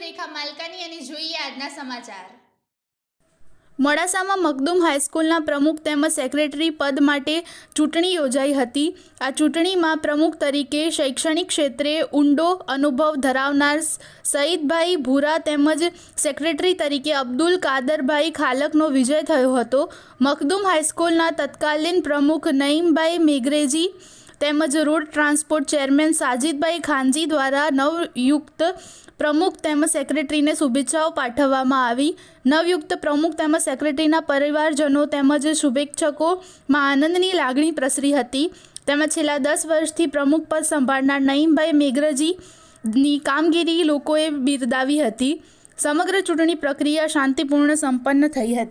રેખા માલકાની અને જોઈએ આજના સમાચાર. મોડાસામાં મખદુમ હાઈસ્કૂલના પ્રમુખ તેમજ સેક્રેટરી પદ માટે ચૂંટણી યોજાઈ હતી. આ ચૂંટણીમાં પ્રમુખ તરીકે શૈક્ષણિક ક્ષેત્રે ઊંડો અનુભવ ધરાવનાર સઈદભાઈ ભૂરા તેમજ સેક્રેટરી તરીકે અબ્દુલ કાદરભાઈ ખાલકનો વિજય થયો હતો. મખદુમ હાઈસ્કૂલના તત્કાલીન પ્રમુખ નઈમભાઈ મેઘરેજી તેમજ road transport chairman Sajidbhai Khanji દ્વારા નવયુક્ત પ્રમુખ તેમજ સેક્રેટરીને શુભેચ્છાઓ પાઠવવામાં આવી. નવયુક્ત પ્રમુખ તેમજ સેક્રેટરીના પરિવારજનો તેમજ શુભેચ્છકોમાં આનંદની લાગણી પ્રસરી હતી. તેમજ છેલ્લા દસ વર્ષથી પ્રમુખ પદ સંભાળનાર નઈમભાઈ મેઘરજીની કામગીરી લોકોએ બિરદાવી હતી. સમગ્ર ચૂંટણી પ્રક્રિયા શાંતિપૂર્ણ સંપન્ન થઈ હતી.